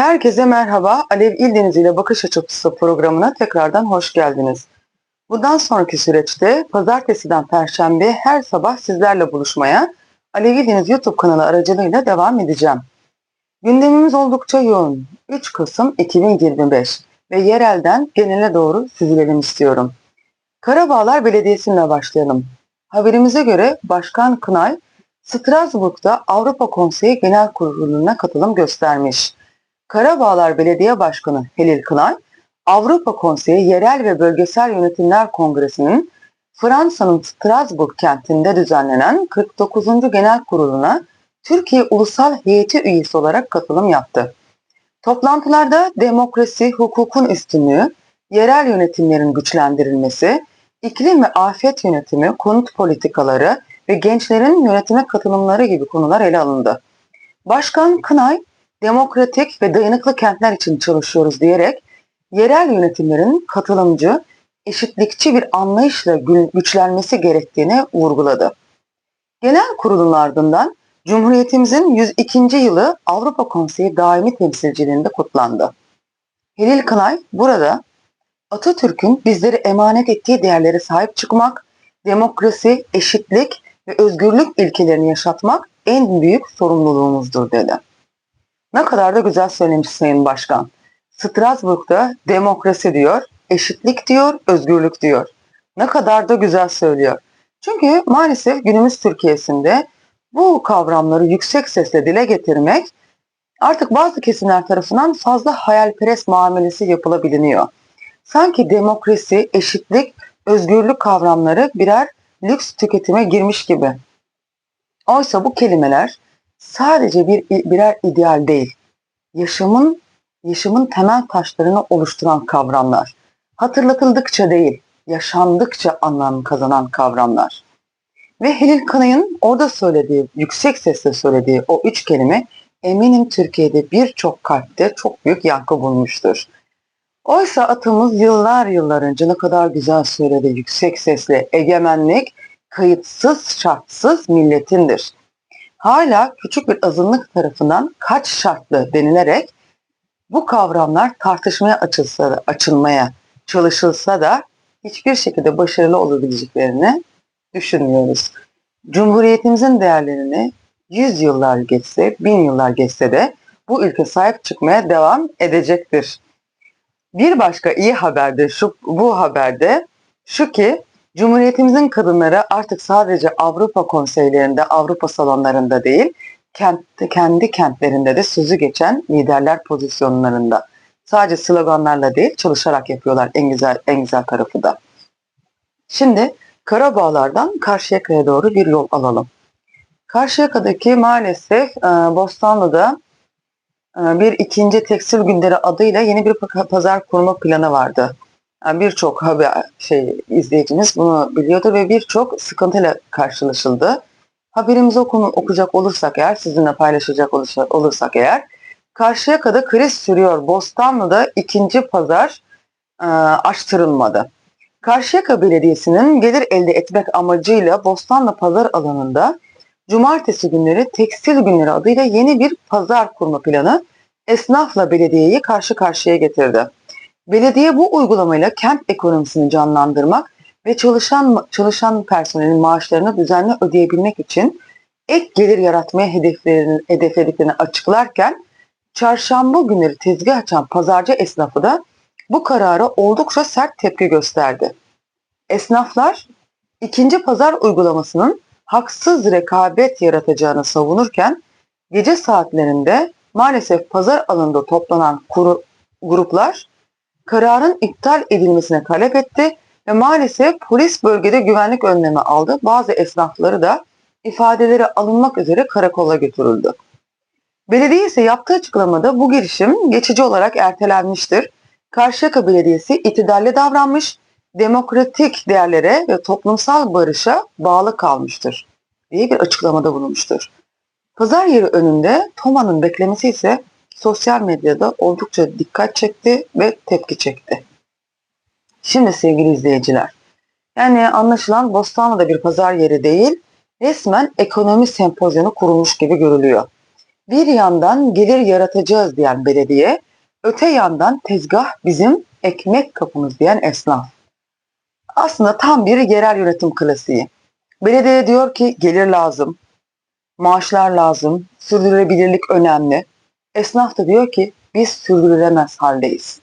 Herkese merhaba. Alev İldeniz ile Bakış Açısı programına tekrardan hoş geldiniz. Bundan sonraki süreçte pazartesiden perşembe her sabah sizlerle buluşmaya Alev İldeniz YouTube kanalı aracılığıyla devam edeceğim. Gündemimiz oldukça yoğun. 3 Kasım 2025 ve yerelden genele doğru süzülelim istiyorum. Karabağlar Belediyesi'ne başlayalım. Haberimize göre Başkan Kınay, Strasbourg'da Avrupa Konseyi Genel Kurulu'na katılım göstermiş. Karabağlar Belediye Başkanı Halil Kınay, Avrupa Konseyi Yerel ve Bölgesel Yönetimler Kongresi'nin Fransa'nın Strasbourg kentinde düzenlenen 49. Genel Kurulu'na Türkiye Ulusal Heyeti üyesi olarak katılım yaptı. Toplantılarda demokrasi, hukukun üstünlüğü, yerel yönetimlerin güçlendirilmesi, iklim ve afet yönetimi, konut politikaları ve gençlerin yönetime katılımları gibi konular ele alındı. Başkan Kınay, demokratik ve dayanıklı kentler için çalışıyoruz diyerek yerel yönetimlerin katılımcı, eşitlikçi bir anlayışla gü- güçlenmesi gerektiğini vurguladı. Genel kurulun ardından Cumhuriyetimizin 102. yılı Avrupa Konseyi daimi temsilciliğinde kutlandı. Halil Kınay burada Atatürk'ün bizleri emanet ettiği değerlere sahip çıkmak, demokrasi, eşitlik ve özgürlük ilkelerini yaşatmak en büyük sorumluluğumuzdur dedi. Ne kadar da güzel söylemiş Sayın Başkan. Strasbourg'da demokrasi diyor, eşitlik diyor, özgürlük diyor. Ne kadar da güzel söylüyor. Çünkü maalesef günümüz Türkiye'sinde bu kavramları yüksek sesle dile getirmek artık bazı kesimler tarafından fazla hayalperest muamelesi yapılabiliyor. Sanki demokrasi, eşitlik, özgürlük kavramları birer lüks tüketime girmiş gibi. Oysa bu kelimeler sadece bir birer ideal değil. Yaşamın yaşamın temel taşlarını oluşturan kavramlar. Hatırlatıldıkça değil, yaşandıkça anlam kazanan kavramlar. Ve Halil Kanay'ın orada söylediği, yüksek sesle söylediği o üç kelime eminim Türkiye'de birçok kalpte çok büyük yankı bulmuştur. Oysa atımız yıllar yıllar önce ne kadar güzel söyledi yüksek sesle egemenlik kayıtsız şartsız milletindir. Hala küçük bir azınlık tarafından kaç şartlı denilerek bu kavramlar tartışmaya açılsa, açılmaya çalışılsa da hiçbir şekilde başarılı olabileceklerini düşünmüyoruz. Cumhuriyetimizin değerlerini 100 yıllar geçse, 1000 yıllar geçse de bu ülke sahip çıkmaya devam edecektir. Bir başka iyi haber de şu, bu haberde şu ki Cumhuriyetimizin kadınları artık sadece Avrupa konseylerinde, Avrupa salonlarında değil, kentte, kendi kentlerinde de sözü geçen liderler pozisyonlarında. Sadece sloganlarla değil, çalışarak yapıyorlar en güzel en güzel tarafı da. Şimdi Karabağlar'dan Karşıyaka'ya doğru bir yol alalım. Karşıyaka'daki maalesef e, Bostanlı'da e, bir ikinci tekstil günleri adıyla yeni bir pa- pazar kurma planı vardı. Yani birçok haber şey izleyicimiz bunu biliyordu ve birçok sıkıntıyla karşılaşıldı. Haberimizi okunu, okuyacak olursak eğer, sizinle paylaşacak olursak, olursak eğer, Karşıyaka'da kriz sürüyor. Bostanlı'da ikinci pazar e, açtırılmadı. Karşıyaka Belediyesi'nin gelir elde etmek amacıyla Bostanlı pazar alanında cumartesi günleri tekstil günleri adıyla yeni bir pazar kurma planı esnafla belediyeyi karşı karşıya getirdi. Belediye bu uygulamayla kent ekonomisini canlandırmak ve çalışan çalışan personelin maaşlarını düzenli ödeyebilmek için ek gelir yaratmaya hedeflediklerini açıklarken çarşamba günleri tezgah açan pazarcı esnafı da bu karara oldukça sert tepki gösterdi. Esnaflar ikinci pazar uygulamasının haksız rekabet yaratacağını savunurken gece saatlerinde maalesef pazar alanında toplanan kuru, gruplar kararın iptal edilmesine talep etti ve maalesef polis bölgede güvenlik önlemi aldı. Bazı esnafları da ifadeleri alınmak üzere karakola götürüldü. Belediye ise yaptığı açıklamada bu girişim geçici olarak ertelenmiştir. Karşıyaka Belediyesi itidalli davranmış, demokratik değerlere ve toplumsal barışa bağlı kalmıştır diye bir açıklamada bulunmuştur. Pazar yeri önünde Toma'nın beklemesi ise sosyal medyada oldukça dikkat çekti ve tepki çekti. Şimdi sevgili izleyiciler, yani anlaşılan Bostanlı'da bir pazar yeri değil, resmen ekonomi sempozyonu kurulmuş gibi görülüyor. Bir yandan gelir yaratacağız diyen belediye, öte yandan tezgah bizim ekmek kapımız diyen esnaf. Aslında tam bir yerel yönetim klasiği. Belediye diyor ki gelir lazım, maaşlar lazım, sürdürülebilirlik önemli. Esnaf da diyor ki biz sürdürülemez haldeyiz.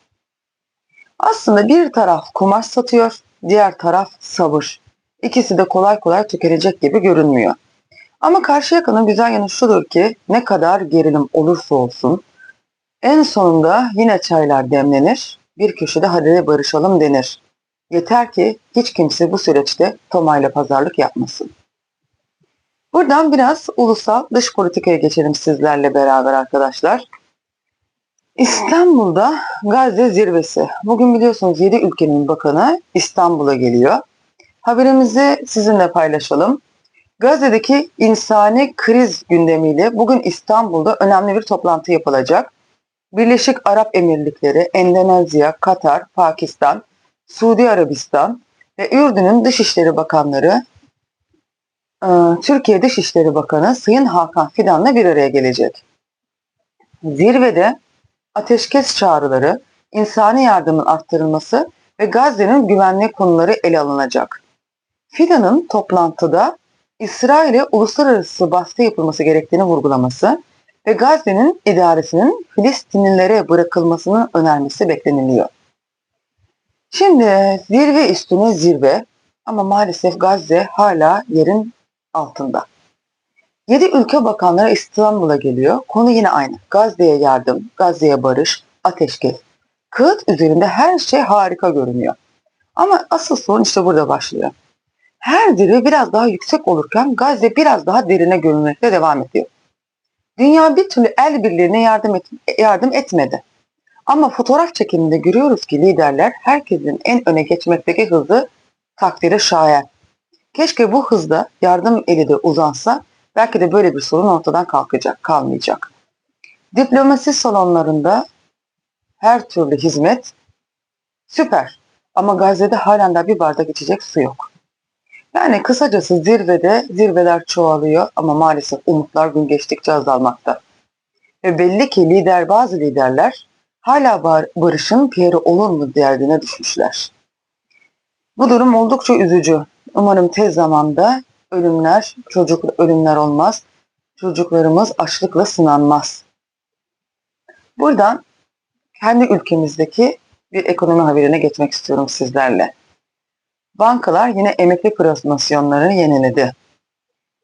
Aslında bir taraf kumaş satıyor, diğer taraf sabır. İkisi de kolay kolay tükenecek gibi görünmüyor. Ama Karşıyaka'nın güzel yanı şudur ki ne kadar gerilim olursa olsun en sonunda yine çaylar demlenir, bir köşede hadi de barışalım denir. Yeter ki hiç kimse bu süreçte Toma'yla pazarlık yapmasın. Buradan biraz ulusal dış politikaya geçelim sizlerle beraber arkadaşlar. İstanbul'da Gazze zirvesi. Bugün biliyorsunuz 7 ülkenin bakanı İstanbul'a geliyor. Haberimizi sizinle paylaşalım. Gazze'deki insani kriz gündemiyle bugün İstanbul'da önemli bir toplantı yapılacak. Birleşik Arap Emirlikleri, Endonezya, Katar, Pakistan, Suudi Arabistan ve Ürdün'ün Dışişleri Bakanları Türkiye Dışişleri Bakanı Sayın Hakan Fidan'la bir araya gelecek. Zirvede ateşkes çağrıları, insani yardımın arttırılması ve Gazze'nin güvenlik konuları ele alınacak. Fidan'ın toplantıda İsrail'e uluslararası baskı yapılması gerektiğini vurgulaması ve Gazze'nin idaresinin Filistinlilere bırakılmasını önermesi bekleniliyor. Şimdi zirve üstüne zirve ama maalesef Gazze hala yerin altında. 7 ülke bakanları İstanbul'a geliyor. Konu yine aynı. Gazze'ye yardım, Gazze'ye barış, ateşkes. Kağıt üzerinde her şey harika görünüyor. Ama asıl sorun işte burada başlıyor. Her zirve biraz daha yüksek olurken Gazze biraz daha derine görünmekte devam ediyor. Dünya bir türlü el birliğine yardım, et, yardım etmedi. Ama fotoğraf çekiminde görüyoruz ki liderler herkesin en öne geçmekteki hızı takdire şayan. Keşke bu hızda yardım eli de uzansa belki de böyle bir sorun ortadan kalkacak, kalmayacak. Diplomasi salonlarında her türlü hizmet süper ama Gazze'de halen daha bir bardak içecek su yok. Yani kısacası zirvede zirveler çoğalıyor ama maalesef umutlar gün geçtikçe azalmakta. Ve belli ki lider bazı liderler hala bar barışın piyeri olur mu derdine düşmüşler. Bu durum oldukça üzücü. Umarım tez zamanda ölümler, çocuk ölümler olmaz. Çocuklarımız açlıkla sınanmaz. Buradan kendi ülkemizdeki bir ekonomi haberine geçmek istiyorum sizlerle. Bankalar yine emekli promosyonlarını yeniledi.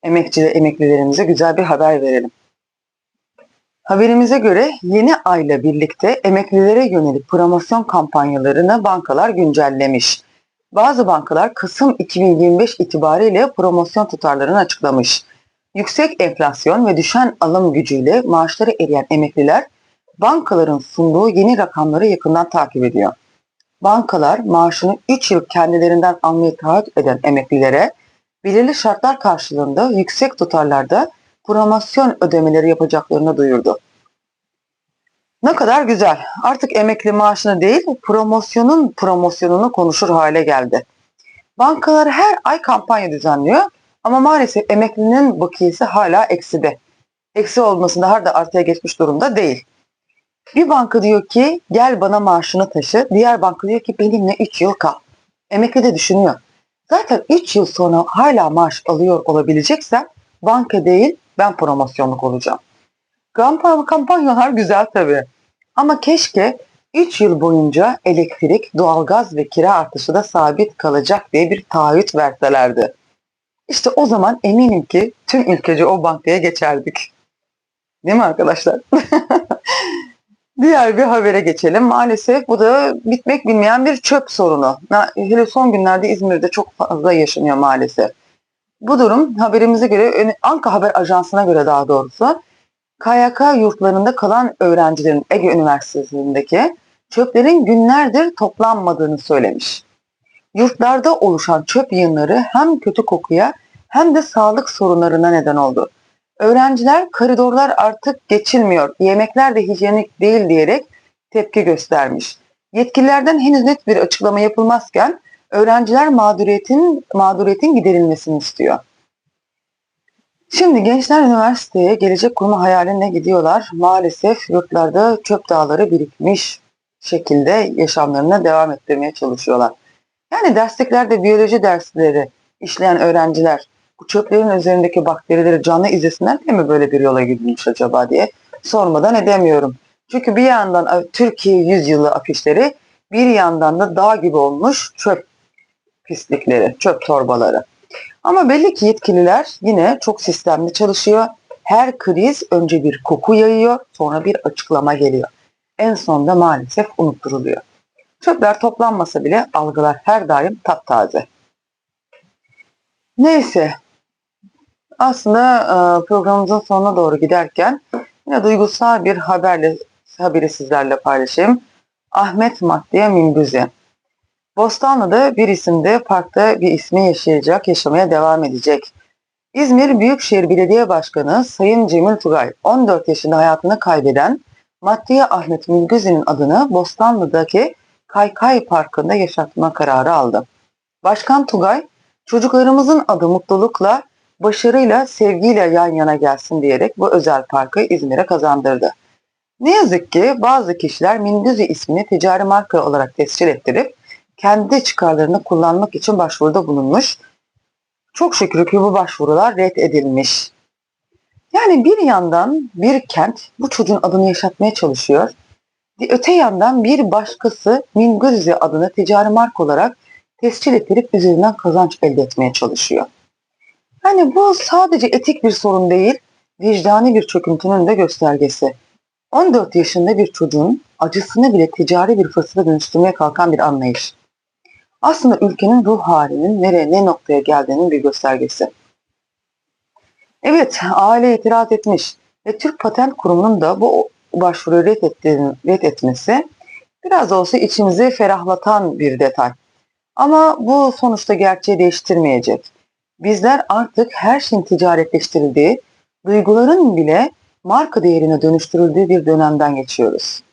Emekçi ve emeklilerimize güzel bir haber verelim. Haberimize göre yeni ayla birlikte emeklilere yönelik promosyon kampanyalarını bankalar güncellemiş. Bazı bankalar Kasım 2025 itibariyle promosyon tutarlarını açıklamış. Yüksek enflasyon ve düşen alım gücüyle maaşları eriyen emekliler bankaların sunduğu yeni rakamları yakından takip ediyor. Bankalar maaşını 3 yıl kendilerinden almayı taahhüt eden emeklilere belirli şartlar karşılığında yüksek tutarlarda promosyon ödemeleri yapacaklarını duyurdu. Ne kadar güzel. Artık emekli maaşını değil, promosyonun promosyonunu konuşur hale geldi. Bankalar her ay kampanya düzenliyor ama maalesef emeklinin bakiyesi hala ekside. Eksi olmasında har da artıya geçmiş durumda değil. Bir banka diyor ki gel bana maaşını taşı. Diğer banka diyor ki benimle 3 yıl kal. Emekli de düşünüyor. Zaten 3 yıl sonra hala maaş alıyor olabileceksem banka değil ben promosyonluk olacağım. Kampanyalar güzel tabii. Ama keşke 3 yıl boyunca elektrik, doğalgaz ve kira artışı da sabit kalacak diye bir taahhüt verselerdi. İşte o zaman eminim ki tüm ülkece o bankaya geçerdik. Değil mi arkadaşlar? Diğer bir habere geçelim. Maalesef bu da bitmek bilmeyen bir çöp sorunu. Hele son günlerde İzmir'de çok fazla yaşanıyor maalesef. Bu durum haberimize göre, Anka Haber Ajansı'na göre daha doğrusu KYK yurtlarında kalan öğrencilerin Ege Üniversitesi'ndeki çöplerin günlerdir toplanmadığını söylemiş. Yurtlarda oluşan çöp yığınları hem kötü kokuya hem de sağlık sorunlarına neden oldu. Öğrenciler koridorlar artık geçilmiyor, yemekler de hijyenik değil diyerek tepki göstermiş. Yetkililerden henüz net bir açıklama yapılmazken öğrenciler mağduriyetin mağduriyetin giderilmesini istiyor. Şimdi gençler üniversiteye gelecek kurma hayaline gidiyorlar. Maalesef yurtlarda çöp dağları birikmiş şekilde yaşamlarına devam ettirmeye çalışıyorlar. Yani dersliklerde biyoloji dersleri işleyen öğrenciler bu çöplerin üzerindeki bakterileri canlı izlesinler diye mi böyle bir yola gidilmiş acaba diye sormadan edemiyorum. Çünkü bir yandan Türkiye yüzyılı afişleri bir yandan da dağ gibi olmuş çöp pislikleri, çöp torbaları. Ama belli ki yetkililer yine çok sistemli çalışıyor. Her kriz önce bir koku yayıyor, sonra bir açıklama geliyor. En sonunda maalesef unutturuluyor. Çöpler toplanmasa bile algılar her daim taptaze. Neyse. Aslında e, programımızın sonuna doğru giderken yine duygusal bir haberle haberi sizlerle paylaşayım. Ahmet Maddiye Mingüzi. Bostanlı'da bir isimde parkta bir ismi yaşayacak, yaşamaya devam edecek. İzmir Büyükşehir Belediye Başkanı Sayın Cemil Tugay 14 yaşında hayatını kaybeden Maddiye Ahmet Mingüzi'nin adını Bostanlı'daki Kaykay Parkı'nda yaşatma kararı aldı. Başkan Tugay, çocuklarımızın adı mutlulukla, başarıyla, sevgiyle yan yana gelsin diyerek bu özel parkı İzmir'e kazandırdı. Ne yazık ki bazı kişiler Mingüzi ismini ticari marka olarak tescil ettirip kendi çıkarlarını kullanmak için başvuruda bulunmuş. Çok şükür ki bu başvurular reddedilmiş. Yani bir yandan bir kent bu çocuğun adını yaşatmaya çalışıyor. Öte yandan bir başkası Minguzzi adını ticari marka olarak tescil ettirip üzerinden kazanç elde etmeye çalışıyor. Yani bu sadece etik bir sorun değil, vicdani bir çöküntünün de göstergesi. 14 yaşında bir çocuğun acısını bile ticari bir fırsata dönüştürmeye kalkan bir anlayış. Aslında ülkenin ruh halinin nereye ne noktaya geldiğinin bir göstergesi. Evet, aile itiraz etmiş ve Türk Patent Kurumu'nun da bu başvuruyu reddetmesi biraz olsa içimizi ferahlatan bir detay. Ama bu sonuçta gerçeği değiştirmeyecek. Bizler artık her şeyin ticaretleştirildiği, duyguların bile marka değerine dönüştürüldüğü bir dönemden geçiyoruz.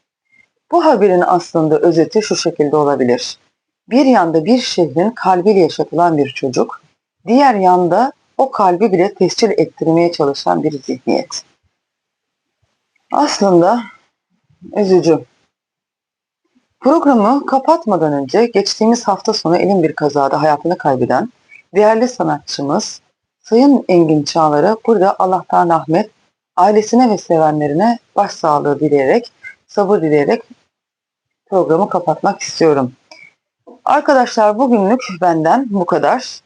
Bu haberin aslında özeti şu şekilde olabilir. Bir yanda bir şehrin kalbiyle yaşatılan bir çocuk, diğer yanda o kalbi bile tescil ettirmeye çalışan bir zihniyet. Aslında üzücü. Programı kapatmadan önce geçtiğimiz hafta sonu elin bir kazada hayatını kaybeden değerli sanatçımız Sayın Engin Çağlar'a burada Allah'tan rahmet, ailesine ve sevenlerine başsağlığı dileyerek, sabır dileyerek programı kapatmak istiyorum. Arkadaşlar bugünlük benden bu kadar.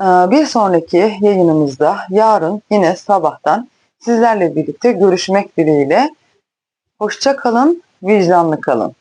Ee, bir sonraki yayınımızda yarın yine sabahtan sizlerle birlikte görüşmek dileğiyle. Hoşça kalın, vicdanlı kalın.